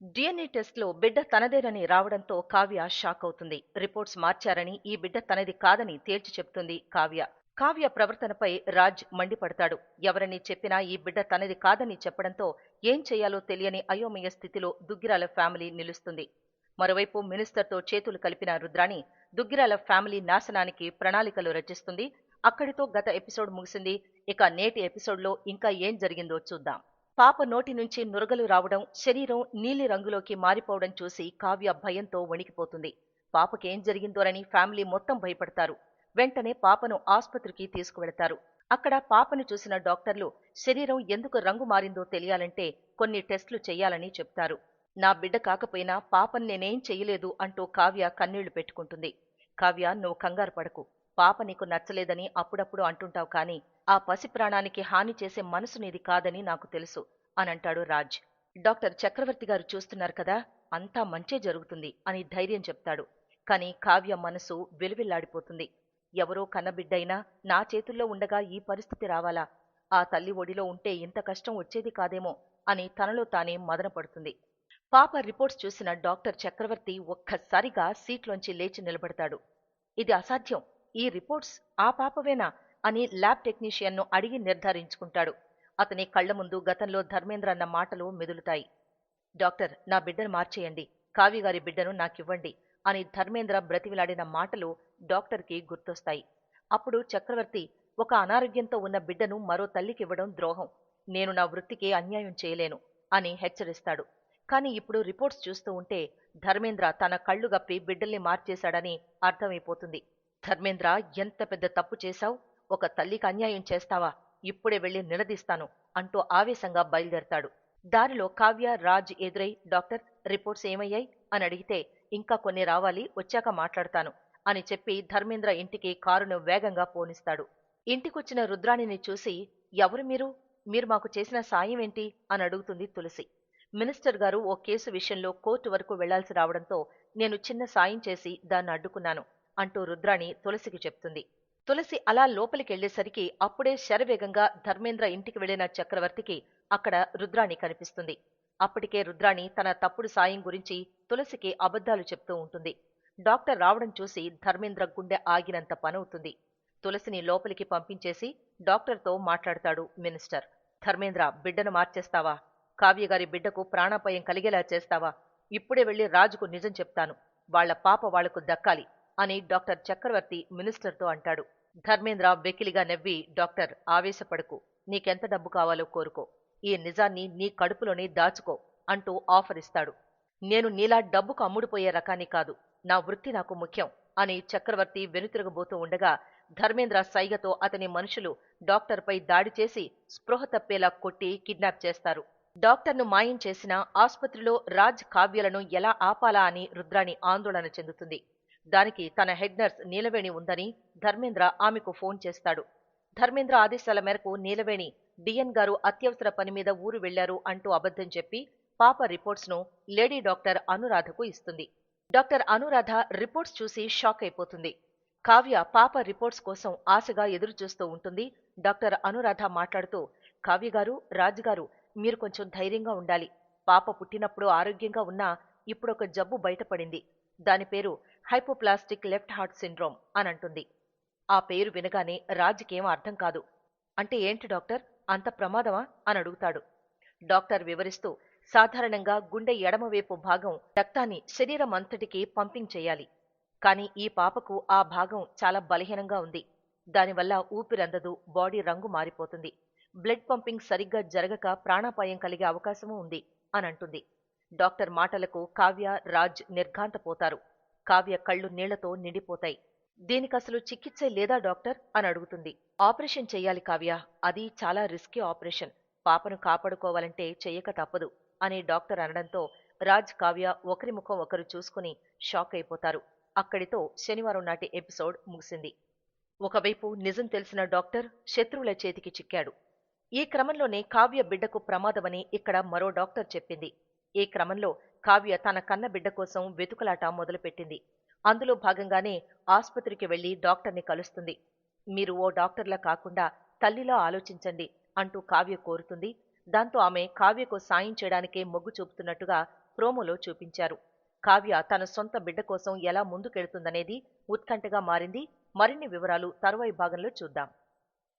DNA టెస్ట్లో బిడ్డ తనదేనని రావడంతో కావ్య షాక్ అవుతుంది. రిపోర్ట్స్ మార్చారని ఈ బిడ్డ తనది కాదని తేల్చి చెప్తుంది కావ్య. కావ్య ప్రవర్తనపై రాజ్ మండిపడతాడు. ఎవరని చెప్పినా ఈ బిడ్డ తనది కాదని చెప్పడంతో ఏం చేయాలో తెలియని అయోమయ స్థితిలో దుగ్గిరాల ఫ్యామిలీ నిలుస్తుంది. మరోవైపు మినిస్టర్తో చేతులు కలిపిన రుద్రాణి దుగ్గిరాల ఫ్యామిలీ నాశనానికి ప్రణాళికలు రచిస్తుంది. అక్కడితో గత ఎపిసోడ్ ముగిసింది. ఇక నేటి ఎపిసోడ్లో ఇంకా ఏం జరిగిందో చూద్దాం. పాప నోటి నుంచి నురగలు రావడం శరీరం నీలి రంగులోకి మారిపోవడం చూసి కావ్య భయంతో వణికిపోతుంది. పాపకేం జరిగిందోనని ఫ్యామిలీ మొత్తం భయపడతారు. వెంటనే పాపను ఆసుపత్రికి తీసుకువెళతారు. అక్కడ పాపను చూసిన డాక్టర్లు శరీరం ఎందుకు రంగు మారిందో తెలియాలంటే కొన్ని టెస్టులు చేయాలని చెప్తారు. నా బిడ్డ కాకపోయినా పాపను నేనేం చెయ్యలేదు అంటూ కావ్య కన్నీళ్ళు పెట్టుకుంటుంది. కావ్య నువ్వు కంగారు పడకు. పాప నీకు నచ్చలేదని అప్పుడప్పుడు అంటుంటావు కానీ ఆ పసి ప్రాణానికి హాని చేసే మనసు నీది కాదని నాకు తెలుసు అనంటాడు రాజ్. డాక్టర్ చక్రవర్తి గారు చూస్తున్నారు కదా అంతా మంచే జరుగుతుంది అని ధైర్యం చెప్తాడు. కానీ కావ్య మనసు వెలువెల్లాడిపోతుంది. ఎవరో కన్నబిడ్డైనా నా చేతుల్లో ఉండగా ఈ పరిస్థితి రావాలా? ఆ తల్లి ఒడిలో ఉంటే ఇంత కష్టం వచ్చేది కాదేమో అని తనలో తానే మదనపడుతుంది పాప రిపోర్ట్స్ చూసిన డాక్టర్ చక్రవర్తి ఒక్కసారిగా సీట్లోంచి లేచి నిలబడతాడు. ఇది అసాధ్యం ఈ రిపోర్ట్స్ ఆ పాపవేనా అని ల్యాబ్ టెక్నీషియన్ను అడిగి నిర్ధారించుకుంటాడు. అతని కళ్ళ ముందు గతంలో ధర్మేంద్ర అన్న మాటలు మెదులుతాయి. డాక్టర్ నా బిడ్డను మార్చేయండి. కావ్యగారి బిడ్డను నాకివ్వండి అని ధర్మేంద్ర బ్రతివిలాడిన మాటలు డాక్టర్కి గుర్తొస్తాయి. అప్పుడు చక్రవర్తి ఒక అనారోగ్యంతో ఉన్న బిడ్డను మరో తల్లికివ్వడం ద్రోహం. నేను నా వృత్తికి అన్యాయం చేయలేను అని హెచ్చరిస్తాడు. కానీ ఇప్పుడు రిపోర్ట్స్ చూస్తూ ఉంటే ధర్మేంద్ర తన కళ్ళు గప్పి బిడ్డల్ని మార్చేశాడని అర్థమైపోతుంది. ధర్మేంద్ర ఎంత పెద్ద తప్పు చేశావు? ఒక తల్లికి అన్యాయం చేస్తావా? ఇప్పుడే వెళ్ళి నిలదీస్తాను అంటూ ఆవేశంగా బయలుదేరతాడు. దారిలో కావ్య రాజ్ ఎదురై డాక్టర్ రిపోర్ట్స్ ఏమయ్యాయి? అని అడిగితే ఇంకా కొన్ని రావాలి వచ్చాక మాట్లాడతాను అని చెప్పి ధర్మేంద్ర ఇంటికి కారును వేగంగా పోనిస్తాడు. ఇంటికొచ్చిన రుద్రాణిని చూసి ఎవరు మీరు? మీరు మాకు చేసిన సాయం ఏంటి? అని అడుగుతుంది తులసి. మినిస్టర్ గారు ఓ కేసు విషయంలో కోర్టు వరకు వెళ్ళాల్సి రావడంతో నేను చిన్న సాయం చేసి దాన్ని అడ్డుకున్నాను. అంటూ రుద్రాణి తులసికి చెప్తుంది. తులసి అలా లోపలికెళ్ళేసరికి అప్పుడే శరవేగంగా ధర్మేంద్ర ఇంటికి వెళ్ళిన చక్రవర్తికి అక్కడ రుద్రాణి కనిపిస్తుంది. అప్పటికే రుద్రాణి తన తప్పుడు సాయం గురించి తులసికి అబద్ధాలు చెప్తూ ఉంటుంది. డాక్టర్ రావడం చూసి ధర్మేంద్ర గుండె ఆగినంత పనవుతుంది. తులసిని లోపలికి పంపించేసి డాక్టర్తో మాట్లాడతాడు మినిస్టర్. ధర్మేంద్ర బిడ్డను మార్చేస్తావా? కావ్యగారి బిడ్డకు ప్రాణాపాయం కలిగేలా చేస్తావా? ఇప్పుడే వెళ్ళి రాజుకు నిజం చెప్తాను. వాళ్ళ పాప వాళ్ళకు దక్కాలి. అని డాక్టర్ చక్రవర్తి మినిస్టర్తో అంటాడు. ధర్మేంద్ర వెకిలిగా నవ్వి డాక్టర్ ఆవేశపడుకు. నీకెంత డబ్బు కావాలో కోరుకో. ఈ నిజాన్ని నీ కడుపులోనే దాచుకో అంటూ ఆఫర్ ఇస్తాడు. నేను నీలా డబ్బుకు అమ్ముడుపోయే రకాన్ని కాదు. నా వృత్తి నాకు ముఖ్యం అని చక్రవర్తి వెనుతిరగబోతూ ఉండగా ధర్మేంద్ర సైగతో అతని మనుషులు డాక్టర్పై దాడి చేసి స్పృహ తప్పేలా కొట్టి కిడ్నాప్ చేస్తారు. డాక్టర్ను మాయం చేసిన ఆసుపత్రిలో రాజ్ కావ్యలను ఎలా ఆపాలా అని రుద్రాణి ఆందోళన చెందుతుంది. దానికి తన హెడ్ నర్స్ నీలవేణి ఉందని ధర్మేంద్ర ఆమెకు ఫోన్ చేస్తాడు. ధర్మేంద్ర ఆదేశాల మేరకు నీలవేణి డిఎన్ గారు అత్యవసర పని మీద ఊరు వెళ్ళారు అంటూ అబద్ధం చెప్పి పాప రిపోర్ట్స్ను లేడీ డాక్టర్ అనురాధకు ఇస్తుంది. డాక్టర్ అనురాధ రిపోర్ట్స్ చూసి షాక్ అయిపోతుంది. కావ్య పాప రిపోర్ట్స్ కోసం ఆశగా ఎదురుచూస్తూ ఉంటుంది. డాక్టర్ అనురాధ మాట్లాడుతూ కావ్య గారు రాజుగారు మీరు కొంచెం ధైర్యంగా ఉండాలి. పాప పుట్టినప్పుడు ఆరోగ్యంగా ఉన్నా ఇప్పుడొక జబ్బు బయటపడింది. దాని పేరు హైపోప్లాస్టిక్ లెఫ్ట్ హార్ట్ సిండ్రోమ్ అని అంటుంది ఆ పేరు వినగానే రాజుకేం అర్థం కాదు. అంటే ఏంటి డాక్టర్? అంత ప్రమాదమా? అని అడుగుతాడు. డాక్టర్ వివరిస్తూ సాధారణంగా గుండె ఎడమవైపు భాగం రక్తాన్ని శరీరం అంతటికి పంపింగ్ చేయాలి. కానీ ఈ పాపకు ఆ భాగం చాలా బలహీనంగా ఉంది. దానివల్ల ఊపిరందదు బాడీ రంగు మారిపోతుంది. బ్లడ్ పంపింగ్ సరిగ్గా జరగక ప్రాణాపాయం కలిగే అవకాశమూ ఉంది అని అంటుంది డాక్టర్ మాటలకు కావ్య రాజ్ నిర్ఘాంతపోతారు. కావ్య కళ్ళు నీళ్ళతో నిండిపోతాయి. దీనికసలు చికిత్స లేదా డాక్టర్? అని అడుగుతుంది. ఆపరేషన్ చెయ్యాలి కావ్య. అది చాలా రిస్కీ ఆపరేషన్. పాపను కాపాడుకోవాలంటే చెయ్యక తప్పదు అని డాక్టర్ అనడంతో రాజ్ కావ్య ఒకరి ముఖం ఒకరు చూసుకుని షాక్ అయిపోతారు. అక్కడితో శనివారం నాటి ఎపిసోడ్ ముగిసింది. ఒకవైపు నిజం తెలిసిన డాక్టర్ శత్రువుల చేతికి చిక్కాడు. ఈ క్రమంలోనే కావ్య బిడ్డకు ప్రమాదమని ఇక్కడ మరో డాక్టర్ చెప్పింది. ఈ క్రమంలో కావ్య తన కన్న బిడ్డ కోసం వెతుకులాట మొదలుపెట్టింది. అందులో భాగంగానే ఆసుపత్రికి వెళ్ళి డాక్టర్ని కలుస్తుంది. మీరు ఓ డాక్టర్లా కాకుండా తల్లిలా ఆలోచించండి అంటూ కావ్య కోరుతుంది. దాంతో ఆమె కావ్యకు సాయం చేయడానికే మొగ్గు చూపుతున్నట్టుగా ప్రోమోలో చూపించారు. కావ్య తన సొంత బిడ్డ కోసం ఎలా ముందుకెళ్తుందనేది ఉత్కంఠగా మారింది. మరిన్ని వివరాలు తరువాయి భాగంలో చూద్దాం.